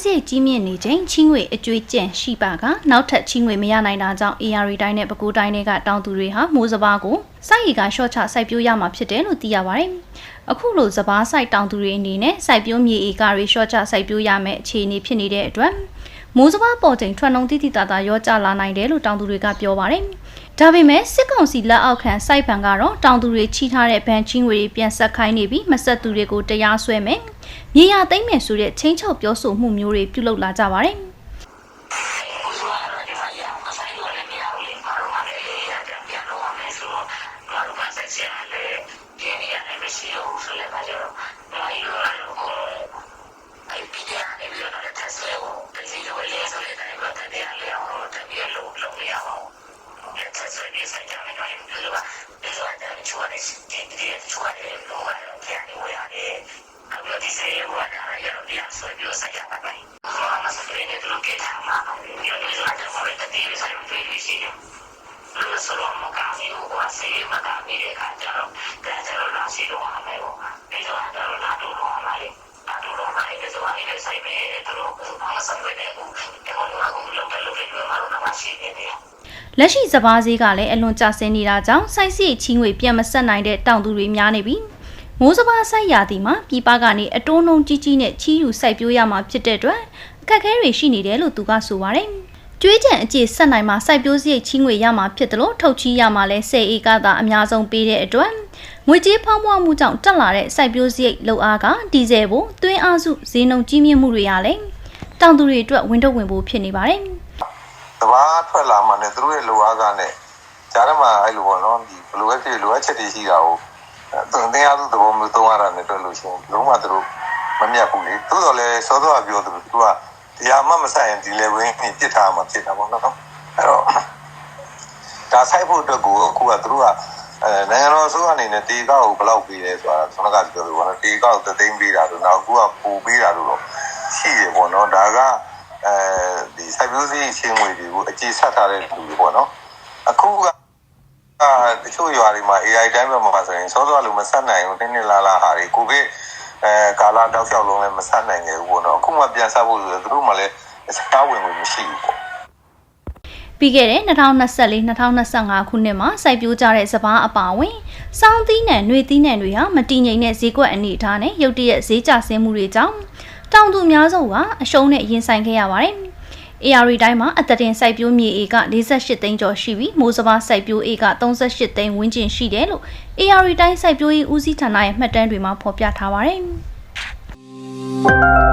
စရိတ်ကြီးမြင့်နေချိန်ချင်းငွေအကျွေးကျန်ရှိပါကနောက်ထပ်ချင်းငွေမရနိုင်တာကြောင့် AR တိုင်းနဲ့ပဲခူးတိုင်းတွေကတောင်သူတွေဟာမိုးစဘာကိုစိုက်ရီကရှော့ချစိုက်ပျိုးရမှာဖြစ်တယ်လို့သိရပါတယ်။အခုလိုစဘာစိုက်တောင်သူတွေအနေနဲ့စိုက်ပျိုးမြေဧကတွေရှော့ချစိုက်ပျိုးရမယ့်အခြေအနေဖြစ်နေတဲ့အတွက် မိုးစဘာပေါ်ချိန်ထွက်နှုံတိတိတသာရောကြလာနိုင်တယ်လို့တောင်သူတွေကပြောပါတယ်။ဒါပေမဲ့စစ်ကောင်စီလက်အောက်ခံစိုက်ဘဏ်ကတော့တောင်သူတွေချီထားတဲ့ဘဏ်ချင်းငွေတွေပြန်ဆက်ခိုင်းနေပြီးမဆက်သူတွေကိုတရားစွဲမယ်။မြေယာသိမ်းမယ်ဆိုတဲ့ချင်းချောက်ပြောဆိုမှုမျိုးတွေပြုလုပ်လာကြပါတယ်။ကိုယ်ကလည်းဒီမှာရအောင်ဆိုင်လို့လည်းမရဘူးလေ။ဘာလို့မှလည်းရတယ်ပြန်လို့ရမယ်ဆိုတော့ဘာလို့မှဆက်ချင်လဲ။ဒီနေ့လည်းမရှိဘူးဆိုလည်းမကြောက်။ဘာလို့လဲကိုအဲ့ဒီပြန်နေပြီးတော့လည်းတက်ဆွဲဖို့တစီလိုလေးဆိုလည်းတိုင်းမှာတည်းရ လေအောင်တည်းရလို့လုပ်ရအောင်။ဒီတက်ဆွဲနေဆိုင်ကြမယ်တော့ဒီလိုပါ။ဒီလိုအတိုင်းချွာနေစီဒီဒီချွာနေလို့ရတယ်ပြန်နေရတယ်။အခုဒီစေရဝါတာရတော့ဒီအဆွဲပြောဆိုင်ရပါမယ်။ဘာမှမစတဲ့လူကထားမှာ။ဒီလိုဆိုတော့ဘာလဲတည်းရဆိုင်တွေ့လို့ရှိတယ်။လူစလုံးမကောင်းဘူးကွာစေးမကောင်းတဲ့ခါ ရှိနေတယ်လက်ရှိစပားဈေးကလည်းအလွန်ကျဆင်းနေတာကြောင့်စိုက်စီချင်းငွေပြန်မဆက်နိုင်တဲ့တောင်သူတွေများနေပြီမိုးစပားစိုက်ရာသီမှာပြည်ပကနေအတိုးနှုံကြီးကြီးနဲ့ချီးယူစိုက်ပျိုးရမှာဖြစ်တဲ့အတွက်အခက်အခဲတွေရှိနေတယ်လို့သူကဆိုပါတယ်ကျွေးကြံအကျဆက်နိုင်မှာစိုက်ပျိုးစရိတ်ချင်းငွေရမှာဖြစ်တယ်လို့ထုတ်ချီးရမှာလဲ10ဧကသာအများဆုံးပေးတဲ့အတွက်ငွေကြေးဖောင်းပွားမှုကြောင့်တက်လာတဲ့စိုက်ပျိုးစရိတ်လောက်အားကဒီဇယ်ကိုသွင်းအားစုဈေးနှုန်းကြီးမြင့်မှုတွေရလဲတောင်သူတွေအတွက်ဝင်တော့ဝင်ဖို့ဖြစ်နေပါတယ် တဘာထွက်လာမှလည်းသူတို့ရဲ့လိုအားကနဲ့ကြားထဲမှာအဲ့လိုပေါ့နော်ဒီဘလိုပဲဖြစ်လိုအပ်ချက်တွေရှိတာကိုသူတင်အားသူသဘောမျိုးသုံးရတာနဲ့တွေ့လို့ရှိရင်လုံးဝသူတို့မမြတ်ဘူးလေသို့တော်လည်းစောစောကပြောသူတို့ကတရားမှမဆိုင်ရင်ဒီ level နဲ့ပြစ်ထားမှဖြစ်တာပေါ့နော်အဲ့တော့ဒါဆိုင်ဖို့အတွက်ကိုအခုကသူတို့ကအဲနိုင်ငံတော်အစိုးရအနေနဲ့တေကောက်ကိုဘယ်လောက်ပေးလဲဆိုတာကျွန်တော်ကပြောလို့ပေါ့နော်တေကောက်သသိန်းပေးတာတို့နောက်အခုကပိုပေးတာတို့တော့ရှိရပေါ့နော်ဒါကအဲ ဒီစိုက်ပျိုးစည်းချင်းငွေတွေကိုအခြေဆက်ထားတဲ့လူတွေပေါ့နော်အခုကအာတချို့ရွာတွေမှာ AI တိုင်းပဲမှာဆိုရင်စောစောလိုမဆက်နိုင်ဘူးတင်းတင်းလာလာဟာတွေကိုဗစ်အဲကာလာတောက်လျှောက်လုံးလည်းမဆက်နိုင်ခဲ့ဘူးပေါ့နော်အခုမှပြန်ဆက်ဖို့ဆိုတော့သူတို့မှလည်းအစားဝင်ဝင်မရှိဘူးပေါ့ပြီးခဲ့တဲ့2024-2025ခုနှစ်မှာစိုက်ပျိုးကြတဲ့စပားအပါအဝင်စောင်းသီးနဲ့နှွေသီးနဲ့တွေဟာမတည်ငြိမ်တဲ့ဈေးကွက်အနေအထားနဲ့ရုတ်တရက်ဈေးကျဆင်းမှုတွေကြောင့်တောင်သူများစုကအရှုံးနဲ့ရင်ဆိုင်ခဲ့ရပါတယ်။ AR တိုင်းမှာအသက်တင်စိုက်ပျိုးမြေဧက48သိန်းကျော်ရှိပြီးမိုးစဘာစိုက်ပျိုးဧက38သိန်းဝန်းကျင်ရှိတယ်လို့ AR တိုင်းစိုက်ပျိုးရေးဦးစီးဌာနရဲ့မှတ်တမ်းတွေမှာဖော်ပြထားပါတယ်။